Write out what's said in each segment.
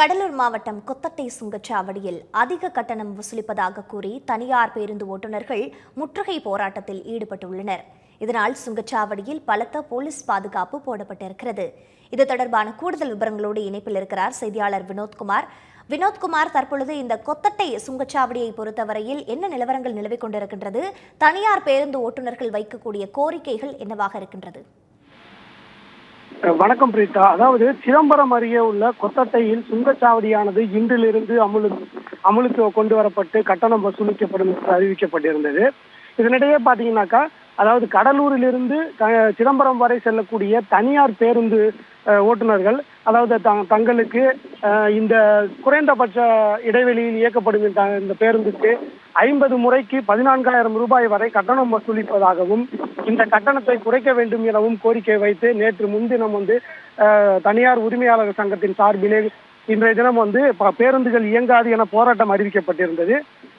கடலூர் மாவட்டம் கொத்தட்டை சுங்கச்சாவடியில் அதிக கட்டணம் வசூலிப்பதாக கூறி தனியார் பேருந்து ஓட்டுநர்கள் முற்றுகை போராட்டத்தில் ஈடுபட்டுள்ளனர். இதனால் சுங்கச்சாவடியில் பலத்த போலீஸ் பாதுகாப்பு போடப்பட்டிருக்கிறது. இது தொடர்பான கூடுதல் விவரங்களோடு இணைப்பில் இருக்கிறார் செய்தியாளர் வினோத்குமார். வினோத்குமார் தற்பொழுது இந்த கொத்தட்டை சுங்கச்சாவடியை பொறுத்தவரையில் என்ன நிலவரங்கள் நிலவிக் கொண்டிருக்கின்றது? தனியார் பேருந்து ஓட்டுநர்கள் வைக்கக்கூடிய கோரிக்கைகள் என்னவாக இருக்கின்றது? வணக்கம் பிரீதா அதாவது சிதம்பரம் அருகே உள்ள கொத்தட்டையில் சுங்கச்சாவடியானது இன்றிலிருந்து அமுலு அமுலுக்கு கொண்டு வரப்பட்டு கட்டணம் வசூலிக்கப்படும் என்று அறிவிக்கப்பட்டிருந்தது. இதனிடையே பாத்தீங்கன்னாக்கா அதாவது கடலூரிலிருந்து சிதம்பரம் வரை செல்லக்கூடிய தனியார் பேருந்து அஹ், ஓட்டுநர்கள் அதாவது த- தங்களுக்கு அஹ், இந்த குறைந்தபட்ச இடைவெளியில் இயக்கப்படும் இந்த பேருந்துக்கு ஐம்பது முறைக்கு பதினான்காயிரம் ரூபாய் வரை கட்டணம் வசூலிப்பதாகவும் இந்த கட்டணத்தை குறைக்க வேண்டும் எனவும் கோரிக்கை வைத்து நேற்று முன்தினம் வந்து தனியார் உரிமையாளர் சங்கத்தின் சார்பிலே இன்றைய தினம் வந்து பேருந்துகள் இயங்காது என போராட்டம் அறிவிக்கப்பட்டிருந்தது.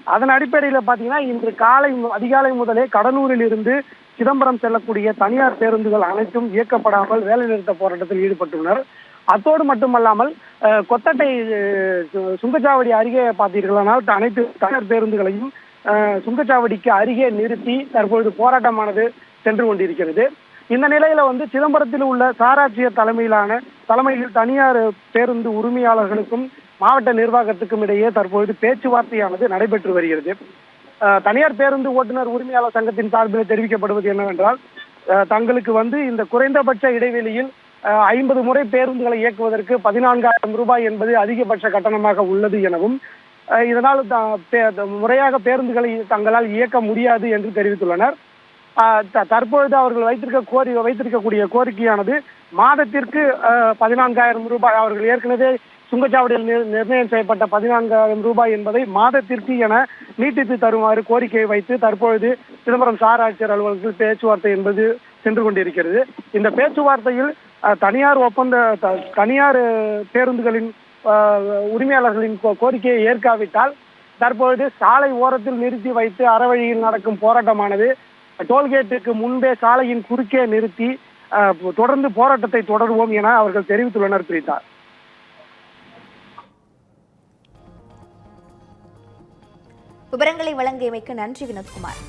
அதன் அடிப்படையில் பார்த்தீங்கன்னா இன்று காலை அதிகாலை முதலே கடலூரில் இருந்து சிதம்பரம் செல்லக்கூடிய தனியார் பேருந்துகள் அனைத்தும் இயக்கப்படாமல் வேலைநிறுத்த போராட்டத்தில் ஈடுபட்டுள்ளனர். அத்தோடு மட்டுமல்லாமல் கொத்தட்டை சுங்கச்சாவடி அருகே பார்த்தீர்களானால் அனைத்து தனியார் பேருந்துகளையும் அஹ், சுங்கச்சாவடிக்கு அருகே நிறுத்தி தற்பொழுது போராட்டமானது சென்று கொண்டிருக்கிறது. இந்த நிலையில வந்து சிதம்பரத்தில் உள்ள சாராட்சியர் தலைமையிலான தலைமையில் தனியார் பேருந்து உரிமையாளர்களுக்கும் மாவட்ட நிர்வாகத்துக்கும் இடையே தற்பொழுது பேச்சுவார்த்தையானது நடைபெற்று வருகிறது. தனியார் பேருந்து ஓட்டுநர் உரிமையாளர் சங்கத்தின் சார்பில் தெரிவிக்கப்படுவது என்னவென்றால் தங்களுக்கு வந்து இந்த குறைந்தபட்ச இடைவெளியில் ஐம்பது முறை பேருந்துகளை இயக்குவதற்கு பதினான்காயிரம் ரூபாய் என்பது அதிகபட்ச கட்டணமாக உள்ளது எனவும் அஹ், இதனால் த- முறையாக பேருந்துகளை தங்களால் இயக்க முடியாது என்று தெரிவித்துள்ளனர். ஆஹ் த- தற்பொழுது அவர்கள் வைத்திருக்க கோரி வைத்திருக்கக்கூடிய கோரிக்கையானது மாதத்திற்கு பதினான்காயிரம் ரூபாய் அவர்கள் ஏற்கனவே சுங்கச்சாவடியில் நிர்ணயம் செய்யப்பட்ட பதினான்காயிரம் ரூபாய் என்பதை மாதத்திற்கு என நீட்டித்து தருமாறு கோரிக்கை வைத்து தற்பொழுது சிதம்பரம் சார் ஆட்சியர் அலுவலகத்தில் பேச்சுவார்த்தை என்பது சென்று கொண்டிருக்கிறது. இந்த பேச்சுவார்த்தையில் ஆஹ், தனியார் ஒப்பந்த த- தனியார் பேருந்துகளின் ஆஹ், உரிமையாளர்களின் கோ- கோரிக்கையை ஏற்காவிட்டால் தற்பொழுது சாலை ஓரத்தில் நிறுத்தி வைத்து அறவழியில் நடக்கும் போராட்டமானது டோல்கேட்டுக்கு முன்பே சாலையின் குறுக்கே நிறுத்தி அஹ், தொடர்ந்து போராட்டத்தை தொடருவோம் என அவர்கள் தெரிவித்துள்ளனர் பிரித்தார். விவரங்களை வழங்கியமைக்கு நன்றி வினோத்குமார்.